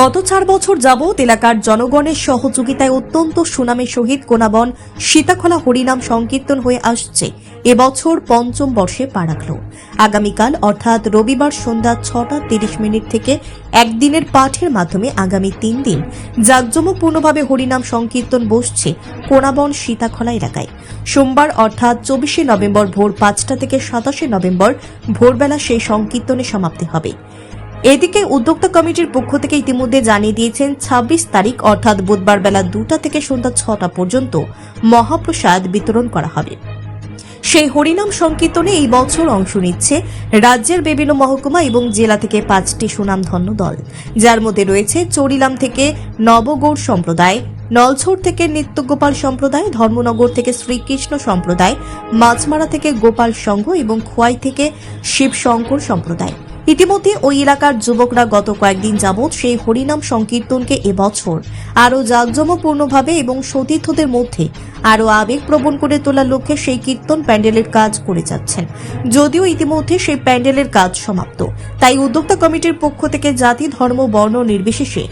গত চার বছর যাবৎ এলাকার জনগণের সহযোগিতায় অত্যন্ত সুনামের সহিত কোনাবন সীতাখলা হরিনাম সংকীর্তন হয়ে আসছে। এবছর পঞ্চম বর্ষে পা রাখল। আগামীকাল অর্থাৎ রবিবার সন্ধ্যা ছটা তিরিশ মিনিট থেকে একদিনের পাঠের মাধ্যমে আগামী তিন দিন জাঁকজমকপূর্ণভাবে হরিনাম সংকীর্তন বসছে কোনাবন সীতাখলা এলাকায়। সোমবার অর্থাৎ চব্বিশে নভেম্বর ভোর পাঁচটা থেকে সাতাশে নভেম্বর ভোরবেলা সেই সংকীর্তনে সমাপ্তি হবে। এদিকে উদ্যোক্তা কমিটির পক্ষ থেকে ইতিমধ্যে জানিয়ে দিয়েছেন ২৬ তারিখ, অর্থাৎ বুধবার বেলা দুটা থেকে সন্ধ্যা ছটা পর্যন্ত মহাপ্রসাদ বিতরণ করা হবে। সেই হরিনাম সংকীর্তনে এই বছর অংশ নিচ্ছে রাজ্যের বিভিন্ন মহকুমা এবং জেলা থেকে পাঁচটি সুনামধন্য দল। যার মধ্যে রয়েছে চরিলাম থেকে নবগৌড় সম্প্রদায় নলছড় থেকে নিত্যগোপাল সম্প্রদায়, ধর্মনগর থেকে শ্রীকৃষ্ণ সম্প্রদায়, মাছমারা থেকে গোপাল সংঘ এবং খোয়াই থেকে শিবশঙ্কর সম্প্রদায়। ইতিমধ্যে ওই এলাকার যুবকরা গত কয়েকদিন যাবৎ সেই হরিনাম সংকীর্তনকে এবছর আরও জাঁকজমকপূর্ণভাবে এবং সতীর্থদের মধ্যে আরও আবেগ প্রবণ করে তোলার লক্ষ্যে সেই কীর্তন প্যান্ডেলের কাজ করে যাচ্ছেন। যদিও ইতিমধ্যে সেই প্যান্ডেলের কাজ সমাপ্ত। তাই উদ্যোক্তা কমিটির পক্ষ থেকে জাতি, ধর্ম, বর্ণ নির্বিশেষে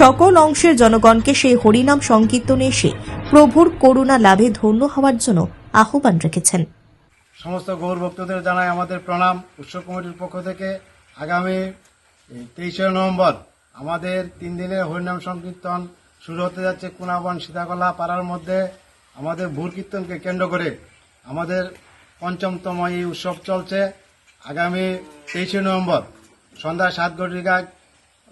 সকল অংশের জনগণকে সেই হরিনাম সংকীর্তনে এসে প্রভুর করুণা লাভে ধন্য হওয়ার জন্য আহ্বান রেখেছেন। সমস্ত গৌর ভক্তদের জানাই আমাদের প্রণাম। উৎসব কমিটির পক্ষ থেকে আগামী তেইশে নভেম্বর আমাদের তিন দিনের হরিনাম সংকীর্তন শুরু হতে যাচ্ছে কুনাবন সীতাকলা পাড়ার মধ্যে। আমাদের ভোর কীর্তনকে কেন্দ্র করে আমাদের পঞ্চমতম এই উৎসব চলছে। আগামী তেইশে নভেম্বর সন্ধ্যা সাত ঘটিকায়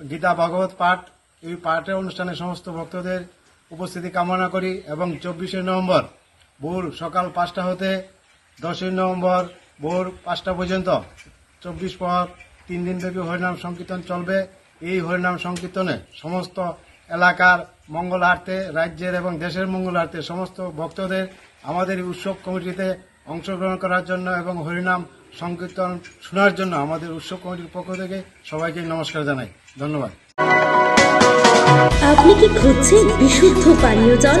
গীতা ভাগবত পাঠ, এই পাঠের অনুষ্ঠানে সমস্ত ভক্তদের উপস্থিতি কামনা করি এবং চব্বিশে নভেম্বর ভোর সকাল পাঁচটা হতে দশই নভেম্বর ভোর পাঁচটা পর্যন্ত চব্বিশ পর তিন দিন ব্যাপী হরিনাম সংকীর্তন চলবে। এই হরিনাম সংকীর্তনে সমস্ত এলাকার মঙ্গলার্থে রাজ্যের এবং দেশের মঙ্গলার্থে সমস্ত ভক্তদের আমাদের উৎসব কমিটিতে অংশগ্রহণ করার জন্য এবং হরিনাম সংকীর্তন শোনার জন্য আমাদের উৎসব কমিটির পক্ষ থেকে সবাইকে নমস্কার জানাই। ধন্যবাদ। আপনি কি খুঁজছেন বিশুদ্ধ পানীয় জল?